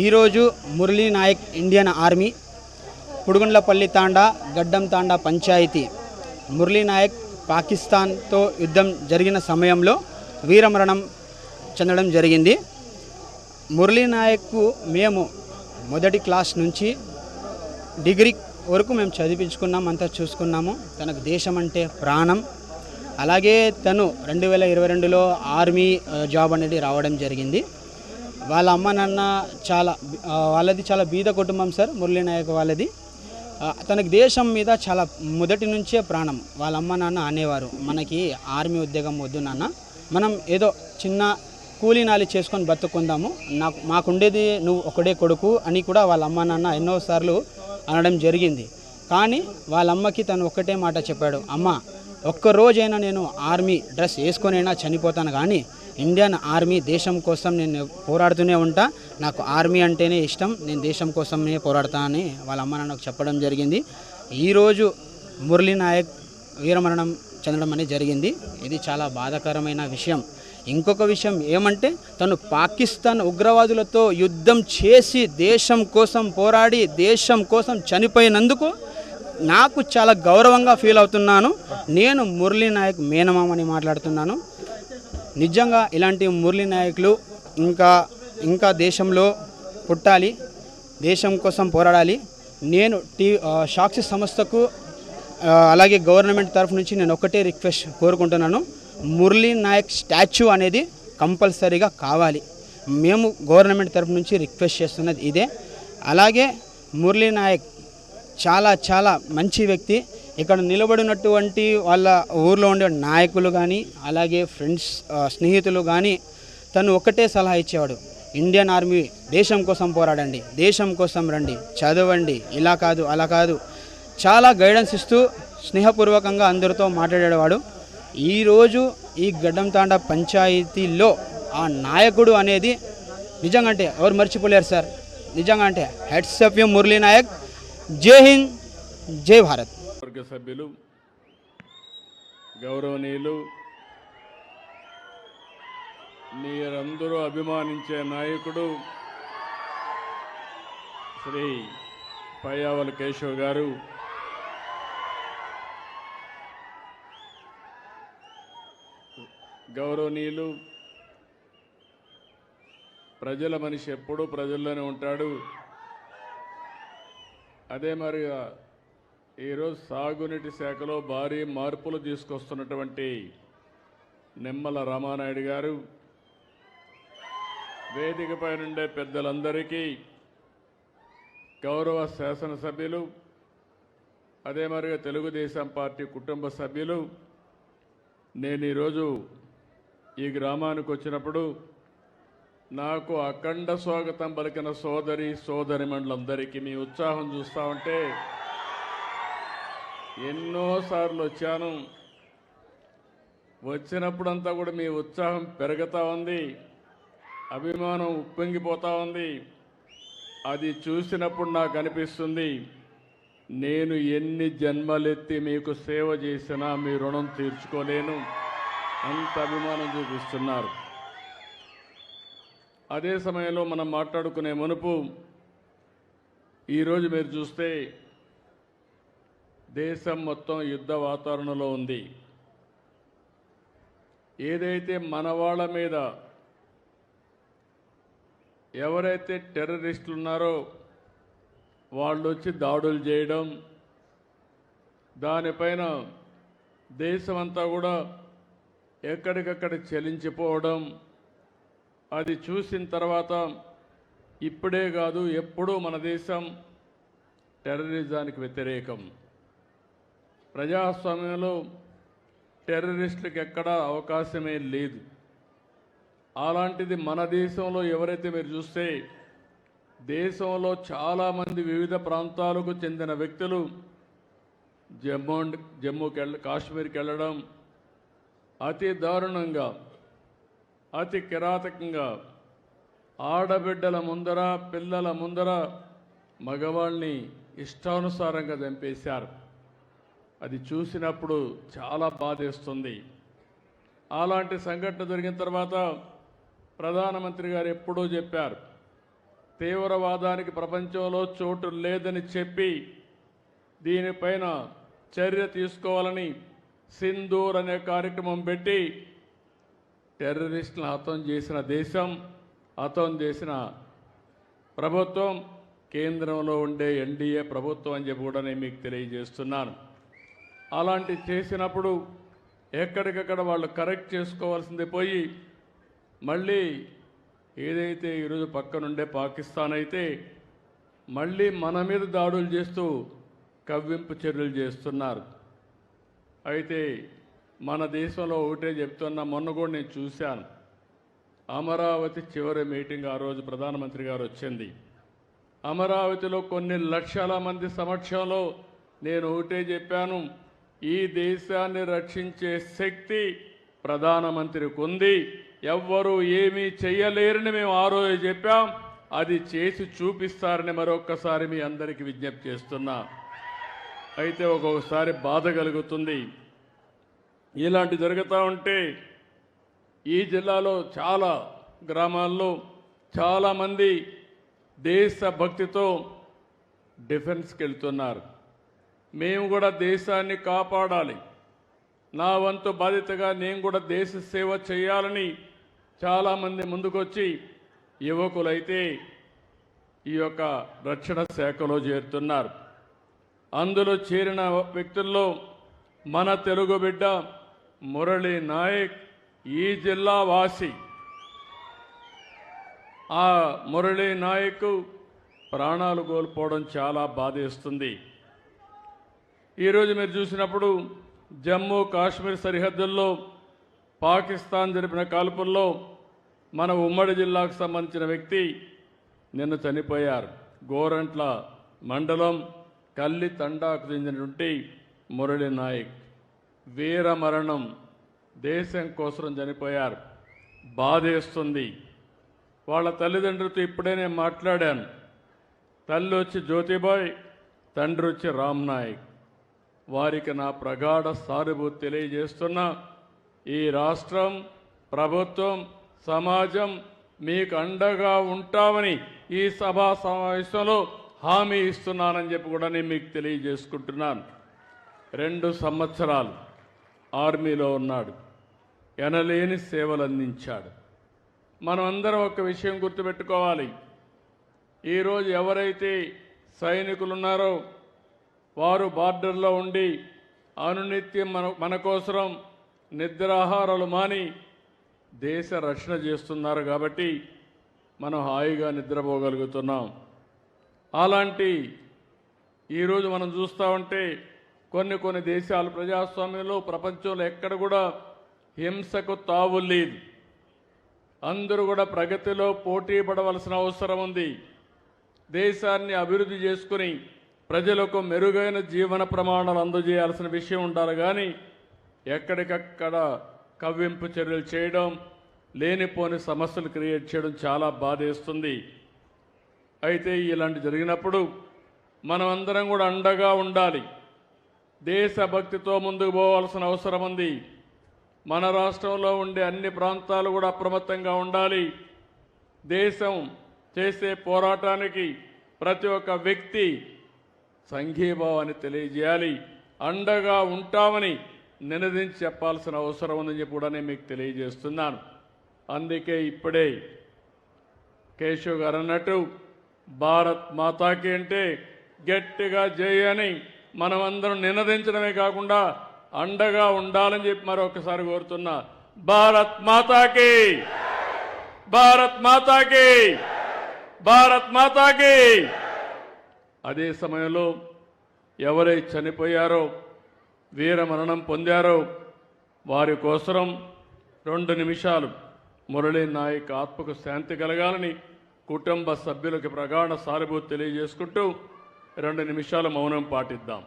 ఈరోజు Murali Nayak Indian army Pudugundlapalli Thanda Gaddam Thanda panchayat. Murali Naik పాకిస్తాన్తో యుద్ధం జరిగిన సమయంలో వీరమరణం చెందడం జరిగింది. మురళీ నాయక్కు మేము మొదటి క్లాస్ నుంచి డిగ్రీ వరకు మేము చదివించుకున్నాం అంతా చూసుకున్నాము. తనకు దేశం అంటే ప్రాణం. అలాగే తను రెండు వేల ఇరవై రెండులో ఆర్మీ జాబ్ అనేది రావడం జరిగింది. వాళ్ళ అమ్మ నాన్న చాలా వాళ్ళది చాలా బీద కుటుంబం సార్ మురళీ నాయక్ వాళ్ళది తనకి దేశం మీద చాలా మొదటి నుంచే ప్రాణం వాళ్ళ అమ్మ నాన్న అనేవారు. మనకి ఆర్మీ ఉద్యోగం వద్దు నాన్న. మనం ఏదో చిన్న కూలీ నాలి చేసుకొని బతుకుందాము. నాకు మాకుండేది నువ్వు ఒకడే కొడుకు అని కూడా వాళ్ళ అమ్మ నాన్న ఎన్నోసార్లు అనడం జరిగింది. కానీ వాళ్ళ అమ్మకి తను ఒక్కటే మాట చెప్పాడు. అమ్మ ఒక్క రోజైనా నేను ఆర్మీ డ్రెస్ వేసుకొనైనా చనిపోతాను కానీ ఇండియన్ ఆర్మీ దేశం కోసం నేను పోరాడుతూనే ఉంటా. నాకు ఆర్మీ అంటేనే ఇష్టం. నేను దేశం కోసమే పోరాడతా అని వాళ్ళ అమ్మ నాన్నకు చెప్పడం జరిగింది. ఈరోజు మురళీ నాయక్ వీరమరణం చెందడం అనేది జరిగింది. ఇది చాలా బాధాకరమైన విషయం. ఇంకొక విషయం ఏమంటే తను పాకిస్తాన్ ఉగ్రవాదులతో యుద్ధం చేసి దేశం కోసం పోరాడి దేశం కోసం చనిపోయినందుకు నాకు చాలా గౌరవంగా ఫీల్ అవుతున్నాను. నేను మురళీ నాయక్ మేనమామని మాట్లాడుతున్నాను. నిజంగా ఇలాంటి మురళీ నాయకులు ఇంకా ఇంకా దేశంలో పుట్టాలి దేశం కోసం పోరాడాలి. నేను టీ సాక్షి సంస్థకు అలాగే గవర్నమెంట్ తరఫు నుంచి నేను ఒకటే రిక్వెస్ట్ కోరుకుంటున్నాను. మురళీ నాయక్ స్టాచ్యూ అనేది కంపల్సరీగా కావాలి. మేము గవర్నమెంట్ తరఫు నుంచి రిక్వెస్ట్ చేస్తున్నది ఇదే. అలాగే మురళీ నాయక్ చాలా చాలా మంచి వ్యక్తి. ఇక్కడ నిలబడినటువంటి వాళ్ళ ఊర్లో ఉండే నాయకులు కానీ అలాగే ఫ్రెండ్స్ స్నేహితులు కానీ తను ఒకటే సలహా ఇచ్చేవాడు. ఇండియన్ ఆర్మీ దేశం కోసం పోరాడండి దేశం కోసం రండి చదవండి ఇలా కాదు అలా కాదు. చాలా గైడెన్స్ ఇస్తూ స్నేహపూర్వకంగా అందరితో మాట్లాడేవాడు. ఈరోజు ఈ గడ్డంతాండ పంచాయతీలో ఆ నాయకుడు అనేది నిజంగా అంటే ఎవరు మర్చిపోలేరు సార్. నిజంగా అంటే hats off you Murali Nayak జై హింద్ జై భారత్. వర్గ సభ్యులు గౌరవనీయులు మీరందరూ అభిమానించే నాయకుడు శ్రీ పయ్యావల కేశవ్ గారు. గౌరవనీయులు ప్రజల మనిషి ఎప్పుడూ ప్రజల్లోనే ఉంటాడు. అదే మరిగా ఈరోజు సాగునీటి శాఖలో భారీ మార్పులు తీసుకొస్తున్నటువంటి నిమ్మల రామానాయుడు గారు వేదికపై నుండే పెద్దలందరికీ గౌరవ శాసనసభ్యులు అదే మరిగా తెలుగుదేశం పార్టీ కుటుంబ సభ్యులు నేను ఈరోజు ఈ గ్రామానికి వచ్చినప్పుడు నాకు అఖండ స్వాగతం పలికిన సోదరి సోదరి మండలందరికీ మీ ఉత్సాహం చూస్తా ఉంటే ఎన్నోసార్లు వచ్చాను. వచ్చినప్పుడంతా కూడా మీ ఉత్సాహం పెరుగుతూ ఉంది. అభిమానం ఉప్పొంగిపోతూ ఉంది. అది చూసినప్పుడు నాకు అనిపిస్తుంది నేను ఎన్ని జన్మలెత్తి మీకు సేవ చేసినా మీ రుణం తీర్చుకోలేను. అంత అభిమానం చూపిస్తున్నారు. అదే సమయంలో మనం మాట్లాడుకునే మునుపు ఈరోజు మీరు చూస్తే దేశం మొత్తం యుద్ధ వాతావరణంలో ఉంది. ఏదైతే మన వాళ్ళ మీద ఎవరైతే టెర్రరిస్టులు ఉన్నారో వాళ్ళు వచ్చి దాడులు చేయడం దానిపైన దేశమంతా కూడా ఎక్కడికక్కడ చెలించిపోవడం అది చూసిన తర్వాత ఇప్పుడే కాదు ఎప్పుడూ మన దేశం టెర్రరిజానికి వ్యతిరేకం. ప్రజాస్వామ్యంలో టెర్రరిస్టులకు ఎక్కడా అవకాశమే లేదు. అలాంటిది మన దేశంలో ఎవరైతే మీరు చూస్తే దేశంలో చాలామంది వివిధ ప్రాంతాలకు చెందిన వ్యక్తులు జమ్మూ జమ్మూకి వెళ్ళ కాశ్మీర్కి వెళ్ళడం అతి దారుణంగా అతి కిరాతకంగా ఆడబిడ్డల ముందర పిల్లల ముందర మగవాళ్ళని ఇష్టానుసారంగా చంపేశారు. అది చూసినప్పుడు చాలా బాధేస్తుంది. అలాంటి సంఘటన జరిగిన తర్వాత ప్రధానమంత్రి గారు ఎప్పుడూ చెప్పారు తీవ్రవాదానికి ప్రపంచంలో చోటు లేదని చెప్పి దీనిపైన చర్య తీసుకోవాలని సింధూర్ అనే కార్యక్రమం పెట్టి టెర్రరిస్టులను హతం చేసిన దేశం హతం చేసిన ప్రభుత్వం కేంద్రంలో ఉండే ఎన్డీఏ ప్రభుత్వం అని చెప్పి కూడా నేను మీకు తెలియజేస్తున్నాను. అలాంటి చేసినప్పుడు ఎక్కడికక్కడ వాళ్ళు కరెక్ట్ చేసుకోవాల్సింది పోయి మళ్ళీ ఏదైతే ఈరోజు పక్కనుండే పాకిస్తాన్ అయితే మళ్ళీ మన మీద దాడులు చేస్తూ కవ్వింపు చర్యలు చేస్తున్నారు. అయితే మన దేశంలో ఒకటే చెప్తున్నా మొన్న కూడా నేను చూశాను. అమరావతి చివరి మీటింగ్ ఆ రోజు ప్రధానమంత్రి గారు వచ్చింది. అమరావతిలో కొన్ని లక్షల మంది సమక్షంలో నేను ఒకటే చెప్పాను ఈ దేశాన్ని రక్షించే శక్తి ప్రధానమంత్రికి ఉంది ఎవ్వరూ ఏమీ చేయలేరని మేము ఆ రోజు చెప్పాం. అది చేసి చూపిస్తారని మరొక్కసారి మీ అందరికీ విజ్ఞప్తి చేస్తున్నా. అయితే ఒక్కొక్కసారి బాధ కలుగుతుంది. ఇలాంటి జరుగుతూ ఉంటే ఈ జిల్లాలో చాలా గ్రామాల్లో చాలామంది దేశభక్తితో డిఫెన్స్కి వెళ్తున్నారు. మేము కూడా దేశాన్ని కాపాడాలి. నా వంతు బాధ్యతగా నేను కూడా దేశ సేవ చేయాలని చాలామంది ముందుకొచ్చి యువకులైతే ఈ యొక్క రక్షణ శాఖలో చేరుతున్నారు. అందులో చేరిన వ్యక్తుల్లో మన తెలుగు బిడ్డ మురళీ నాయక్ ఈ జిల్లా వాసి. ఆ మురళీ నాయక్ ప్రాణాలు కోల్పోవడం చాలా బాధేస్తుంది. ఈరోజు మీరు చూసినప్పుడు జమ్మూ కాశ్మీర్ సరిహద్దుల్లో పాకిస్తాన్ జరిపిన కాల్పుల్లో మన ఉమ్మడి జిల్లాకు సంబంధించిన వ్యక్తి నిన్న చనిపోయారు. గోరంట్ల మండలం కల్లి తండాకు చెందినటువంటి మురళి నాయక్. వీర మరణం దేశం కోసం చనిపోయారు. బాధేస్తుంది. వాళ్ళ తల్లిదండ్రులతో ఇప్పుడే నేను మాట్లాడాను. తల్లి వచ్చి జ్యోతిబాయ్ తండ్రి వచ్చి రామ్ నాయక్. వారికి నా ప్రగాఢ సానుభూతి తెలియజేస్తున్నా. ఈ రాష్ట్రం ప్రభుత్వం సమాజం మీకు అండగా ఉంటామని ఈ సభా సమావేశంలో హామీ ఇస్తున్నానని చెప్పి కూడా నేను మీకు తెలియజేసుకుంటున్నాను. రెండు సంవత్సరాలు ఆర్మీలో ఉన్నాడు. ఎనలేని సేవలు అందించాడు మనమందరం ఒక విషయం గుర్తుపెట్టుకోవాలి. ఈరోజు ఎవరైతే సైనికులు ఉన్నారో వారు బార్డర్లో ఉండి అనునిత్యం మన మన కోసం నిద్రాహారాలు మాని దేశ రక్షణ చేస్తున్నారు కాబట్టి మనం హాయిగా నిద్రపోగలుగుతున్నాం. అలాంటి ఈరోజు మనం చూస్తూ ఉంటే కొన్ని కొన్ని దేశాలు ప్రజాస్వామ్యంలో ప్రపంచంలో ఎక్కడ కూడా హింసకు తావు లేదు. అందరూ కూడా ప్రగతిలో పోటీ పడవలసిన అవసరం ఉంది. దేశాన్ని అభివృద్ధి చేసుకుని ప్రజలకు మెరుగైన జీవన ప్రమాణాలు అందజేయాల్సిన విషయం ఉండాలి కానీ ఎక్కడికక్కడ కవ్వింపు చర్యలు చేయడం లేనిపోని సమస్యలు క్రియేట్ చేయడం చాలా బాధేస్తుంది. అయితే ఇలాంటి జరిగినప్పుడు మనమందరం కూడా అండగా ఉండాలి. దేశభక్తితో ముందుకు పోవాల్సిన అవసరం ఉంది. మన రాష్ట్రంలో ఉండే అన్ని ప్రాంతాలు కూడా అప్రమత్తంగా ఉండాలి. దేశం చేసే పోరాటానికి ప్రతి ఒక్క వ్యక్తి సంఘీభావాన్ని తెలియజేయాలి. అండగా ఉంటామని నినదించి చెప్పాల్సిన అవసరం ఉందని చెప్పి కూడా నేను మీకు తెలియజేస్తున్నాను. అందుకే ఇప్పుడే కేశవ్ గారు అన్నట్టు భారత్ మాతాకి అంటే గట్టిగా చేయని మనమందరం నినదించడమే కాకుండా అండగా ఉండాలని చెప్పి మరొకసారి కోరుతున్నా. భారత్ మాతాకి! భారత్ మాతాకి! భారత్ మాతాకి! అదే సమయంలో ఎవరై చనిపోయారో వీర మరణం పొందారో వారి కోసరం రెండు నిమిషాలు మురళీ నాయక్ ఆత్మకు శాంతి కలగాలని కుటుంబ సభ్యులకు ప్రగాఢ సానుభూతి తెలియజేసుకుంటూ రెండు నిమిషాలు మౌనం పాటిద్దాం.